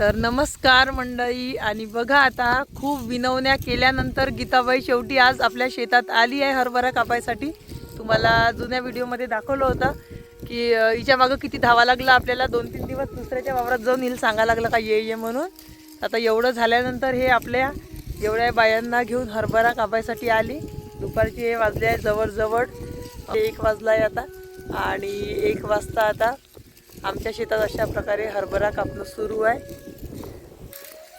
तर नमस्कार मंडळी. आणि बघा आता खूप विनवण्या केल्यानंतर गीताबाई शेवटी आज आपल्या शेतात आली आहे हरभरा कापायसाठी. तुम्हाला जुन्या व्हिडिओमध्ये दाखवलं होतं की हिच्या मागं किती धावा लागला आपल्याला. दोन तीन दिवस दुसऱ्याच्या वावरात जाऊन येईल सांगा लागलं का ये ये म्हणून. आता एवढं झाल्यानंतर हे आपल्या एवढ्या बायांना घेऊन हरभरा कापायसाठी आली. दुपारची हे वाजले आहे जवळजवळ एक वाजला आहे आता. आणि एक वाजता आता आमच्या शेतात अशा प्रकारे हरभरा कापणं सुरू आहे.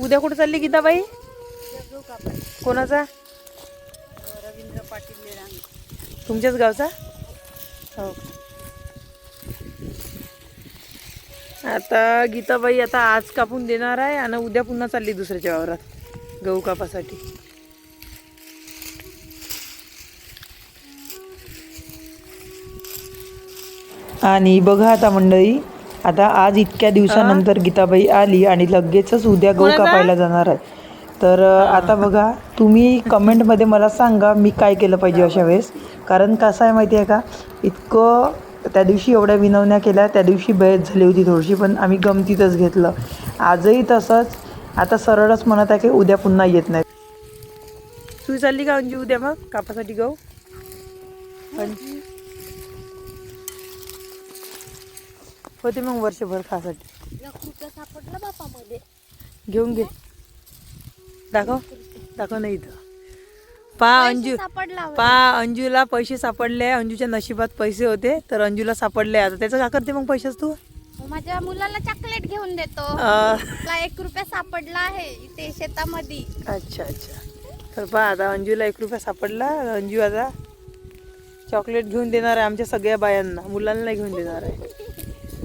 उद्या कुठं चालली गीताबाई? कोणाचा? रवींद्र पाटील तुमच्याच गावचा? हो. आता गीताबाई आता आज कापून देणार आहे आणि उद्या पुन्हा चालली दुसऱ्याच्या वावरात गहू कापासाठी. आणि बघा आता मंडळी आता आज इतक्या दिवसानंतर गीताबाई आली आणि लगेचच उद्या गहू? कापायला जाणार आहे. तर आता बघा तुम्ही कमेंटमध्ये मला सांगा मी काय केलं पाहिजे अशा वेळेस. कारण कसं आहे माहिती आहे का? इतकं त्या दिवशी एवढ्या विनवण्या केल्या त्या दिवशी बयत झाली होती थोडीशी पण आम्ही गमतीतच घेतलं. आजही तसंच. आता सरळच म्हणत आहे की उद्या पुन्हा येत नाही. तू चालली का अंजू? उद्या मग कापासाठी गहू पण होते मग वर्षभर खासाठी. एक रुपया सापडला बापा मध्ये घेऊन घे. दाखव. दाखव नाही इथं. पा अंजू सापडला पा अंजूला पैसे सापडले. अंजूच्या नशिबात पैसे होते तर अंजूला सापडले. आता त्याचं का करते मग पैसेच तू? माझ्या मुलाला चॉकलेट घेऊन देतो. एक रुपया सापडला आहे इथे शेतामध्ये. अच्छा अच्छा. तर पहा आता अंजूला एक रुपया सापडला. अंजू आता चॉकलेट घेऊन देणार आहे आमच्या सगळ्या बायांना. मुलांना नाही घेऊन देणार आहे.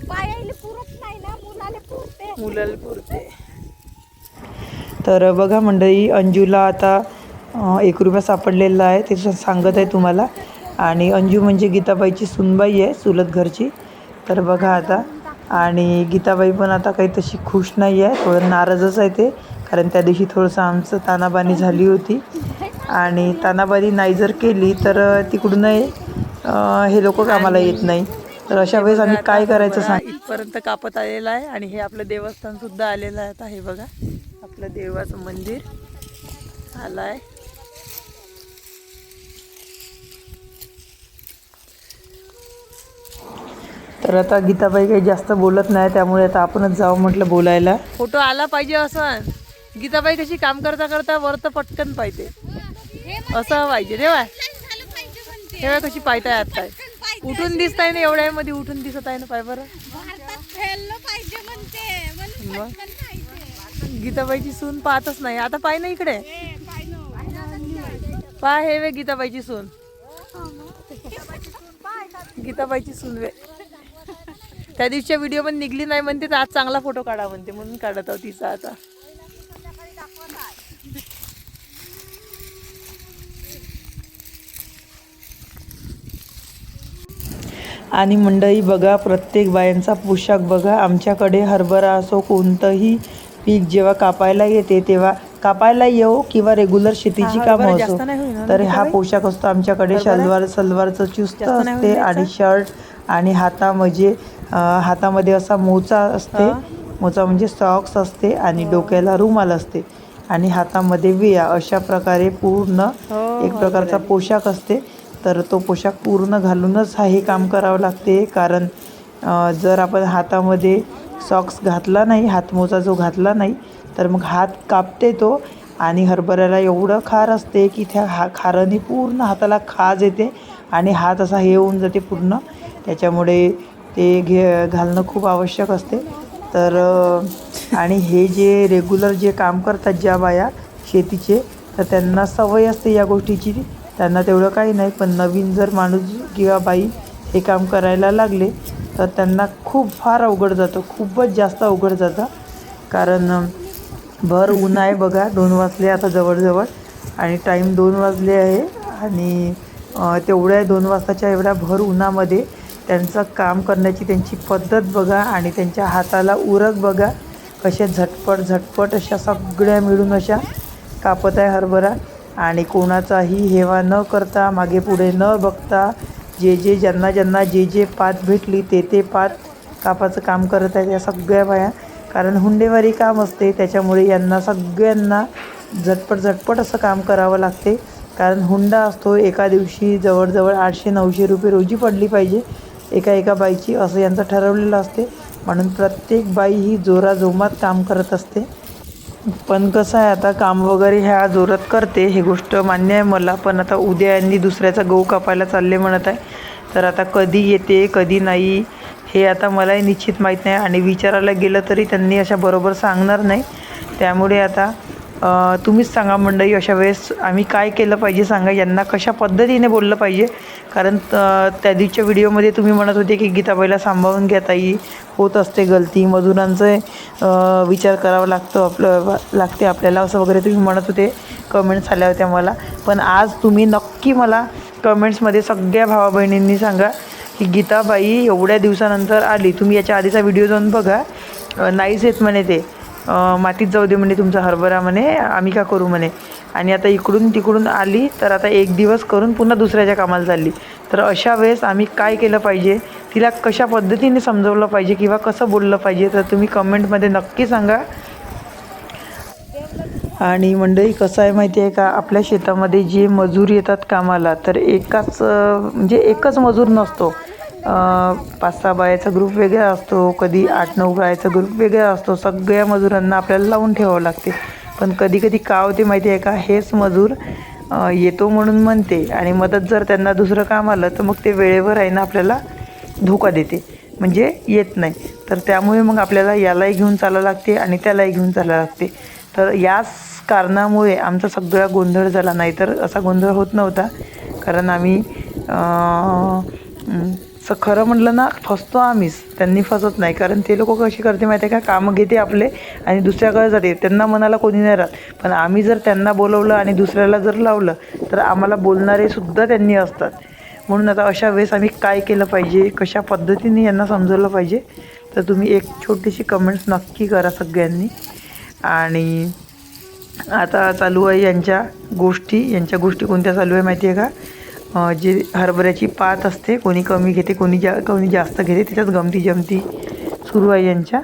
पायाला पुरत नाही ना मुलाला पुरते. मुलाला पुरते. तर बघा मंडळी अंजूला आता एक रुपया सापडलेला आहे ते सांगत आहे तुम्हाला. आणि अंजू म्हणजे गीताबाईची सुनबाई आहे चुलत घरची. तर बघा आता. आणि गीताबाई पण आता काही तशी खुश नाही आहे थोडं नाराजच आहे ते. कारण त्या दिवशी थोडंसं आमचं तानाबानी झाली होती. आणि तानाबानी नाही जर केली तर तिकडूनही हे लोक कामाला येत नाही. तर अशा वेळेस आम्ही काय करायचं सांग इथपर्यंत कापत आलेलं आहे आणि हे आपलं देवस्थान सुद्धा आलेलं आहे आता. हे बघा आपलं देवाचं मंदिर आलं आहे तर आता गीताबाई काही जास्त बोलत नाही त्यामुळे आता आपणच जावं म्हटलं बोलायला. फोटो आला पाहिजे असं गीताबाई कशी काम करता करता वर तर पटकन पाहिजे असं पाहिजे तेव्हा झालं पाहिजे म्हणते. तेव्हा कशी पाहताय आता उठून दिसताय ना एवढ्या मध्ये उठून दिसत आहे ना पाय बरं. गीताबाईची सून पाहतच नाही. आता पाय ना इकडे. पाय हे वे गीताबाईची सून. गीताबाईची सून वे. त्या दिवशीच्या व्हिडिओ पण निघली नाही म्हणते तर आज चांगला फोटो काढा म्हणते म्हणून काढत आहोत तिचा आता. आणि मंडळी बघा प्रत्येक बायांचा पोशाख बघा. आमच्याकडे हरभरा असो कोणतंही पीक जेव्हा कापायला येते तेव्हा कापायला येऊ किंवा रेग्युलर शेतीची कामं असो. तर हा पोशाख असतो आमच्याकडे शलवार सलवारचं चुस्त असते आणि शर्ट आणि हाता अं, हातामध्ये असा मोचा असते. मोचा म्हणजे सॉक्स असते आणि डोक्याला रुमाल असते. आणि हातामध्ये विया अशा प्रकारे पूर्ण एक प्रकारचा पोशाख असते. तर तो पोशाख पूर्ण घालूनच हा हे काम करावं लागते. कारण जर आपण हातामध्ये सॉक्स घातला नाही हातमोजा जो घातला नाही तर मग हात कापते तो आणि हरभऱ्याला एवढं खार असते की त्या हा खाराने पूर्ण हाताला खाज येते आणि हात असा हे होऊन जाते पूर्ण. त्याच्यामुळे ते घे घालणं खूप आवश्यक असते. तर आणि हे जे रेग्युलर जे काम करतात ज्या बाया शेतीचे तर त्यांना सवय असते या गोष्टीची. त्यांना तेवढं काही नाही पण नवीन जर माणूस किंवा बाई हे काम करायला लागले तर त्यांना खूप फार अवघड जातं खूपच जास्त अवघड जातं. कारण भर ऊन आहे बघा दोन वाजले आता जवळजवळ आणि टाईम दोन वाजले आहे आणि तेवढ्या दोन वाजताच्या एवढ्या भर उन्हामध्ये त्यांचं काम करण्याची त्यांची पद्धत बघा आणि त्यांच्या हाताला उरक बघा कशा झटपट झटपट अशा सगळ्या मिळून अशा कापत आहे हरभरा. आणि कोणाचाही हेवा न करता मागे पुढे न बघता जे जे ज्यांना ज्यांना जे जे पात भेटली ते ते पात कापाचं काम करत आहेत या सगळ्या बाया. कारण हुंडेवारी काम असते त्याच्यामुळे यांना सगळ्यांना झटपट झटपट असं काम करावं लागते. कारण हुंडा असतो एका दिवशी जवळजवळ आठशे नऊशे रुपये रोजी पडली पाहिजे. एका एका बाईची असं यांचं ठरवलेलं असते. म्हणून प्रत्येक बाई ही जोराजोमात काम करत असते. पण कसं आहे आता काम वगैरे ह्या जोरात करते हे गोष्ट मान्य आहे मला. पण आता उद्या यांनी दुसऱ्याचा गहू कापायला चालले म्हणत आहे. तर आता कधी येते कधी नाही हे आता मलाही निश्चित माहीत नाही. आणि विचारायला गेलं तरी त्यांनी अशा बरोबर सांगणार नाही. त्यामुळे आता तुम्हीच सांगा मंडळी अशा वेळेस आम्ही काय केलं पाहिजे सांगा यांना कशा पद्धतीने बोललं पाहिजे? कारण त्या दिवच्या व्हिडिओमध्ये तुम्ही म्हणत होते की गीताबाईला सांभाळून घ्या ताई होत असते गलती मजुरांचं विचार करावा लागतो आपलं लागते आपल्याला असं वगैरे तुम्ही म्हणत होते कमेंट्स आल्या होत्या मला. पण आज तुम्ही नक्की मला कमेंट्समध्ये सगळ्या भावा बहिणींनी सांगा की गीताबाई एवढ्या दिवसानंतर आली. तुम्ही याच्या आधीचा व्हिडिओ जाऊन बघा. नाहीच येत म्हणे ते. मातीत जाऊ दे म्हणे तुमचा हरभरा म्हणे आम्ही का करू म्हणे. आणि आता इकडून तिकडून आली तर आता एक दिवस करून पुन्हा दुसऱ्याच्या कामाला चालली. तर अशा वेळेस आम्ही काय केलं पाहिजे? तिला कशा पद्धतीने समजवलं पाहिजे किंवा कसं बोललं पाहिजे? तर तुम्ही कमेंटमध्ये नक्की सांगा. आणि मंडळी कसं आहे माहिती आहे का? आपल्या शेतामध्ये जे मजूर येतात कामाला तर एकाच म्हणजे एकच मजूर नसतो. पाच सहा बायाचा ग्रुप वेगळा असतो कधी आठ नऊ बायाचा ग्रुप वेगळा असतो. सगळ्या मजुरांना आपल्याला लावून ठेवावं लागते. पण कधी कधी का होते माहिती आहे का? हेच मजूर येतो म्हणून म्हणते आणि मदत जर त्यांना दुसरं काम आलं तर मग ते वेळेवर आहे ना आपल्याला धोका देते. म्हणजे येत नाही. तर त्यामुळे मग आपल्याला यालाही घेऊन चालावं लागते आणि त्यालाही घेऊन चालावं लागते. तर याच कारणामुळे आमचा सगळा गोंधळ झाला. नाही तर असा गोंधळ होत नव्हता. कारण आम्ही स खरं म्हटलं ना फसतो आम्हीच. त्यांनी फसत नाही. कारण ते लोक कशी करते माहिती आहे का? कामं घेते आपले आणि दुसऱ्याकडे जाते. त्यांना मनाला कोणी नाही राहत. पण आम्ही जर त्यांना बोलवलं आणि दुसऱ्याला जर लावलं तर आम्हाला बोलणारे सुद्धा त्यांनी असतात. म्हणून आता अशा वेळेस आम्ही काय केलं पाहिजे? कशा पद्धतीने यांना समजवलं पाहिजे? तर तुम्ही एक छोटीशी कमेंट्स नक्की करा सगळ्यांनी. आणि आता चालू आहे यांच्या गोष्टी. यांच्या गोष्टी कोणत्या चालू आहे माहिती आहे का? जे हरभऱ्याची पात असते कोणी कमी घेते कोणी जा कोणी जास्त घेते त्याच्यात गमती जमती सुरू आहे यांच्या.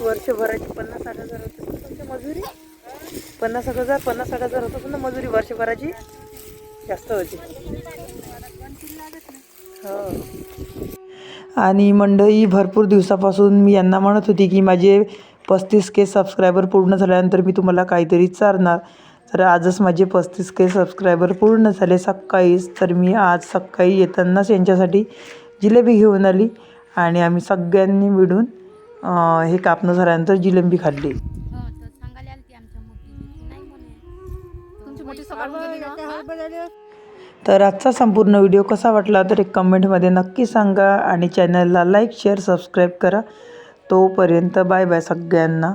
वर्षभराची पन्नास साठ हजार होते. तुमची मजुरी? पन्नास साठ हजार पन्नास साठ हजार होतं ना मजुरी वर्षभराची जास्त होती. हो. आणि मंडळी भरपूर दिवसापासून मी यांना म्हणत होती की माझे पस्तीस के सबस्क्रायबर पूर्ण झाल्यानंतर मी तुम्हाला काहीतरी चारणार. तर आजच माझे पस्तीस के सबस्क्रायबर पूर्ण झाले सकाळीच. तर मी आज सकाळी येतानाच यांच्यासाठी जिलेबी घेऊन आली आणि आम्ही सगळ्यांनी मिळून हे कापणं झाल्यानंतर जिलेबी खाल्ली. तर तर आजचा संपूर्ण व्हिडिओ कसा वाटला तर एक कमेंटमध्ये नक्की सांगा आणि चॅनलला लाईक शेअर सबस्क्राईब करा. तोपर्यंत बाय बाय सगळ्यांना.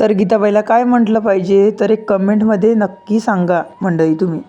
तर गीताबाईला काय म्हटलं पाहिजे तर एक कमेंटमध्ये नक्की सांगा मंडळी तुम्ही.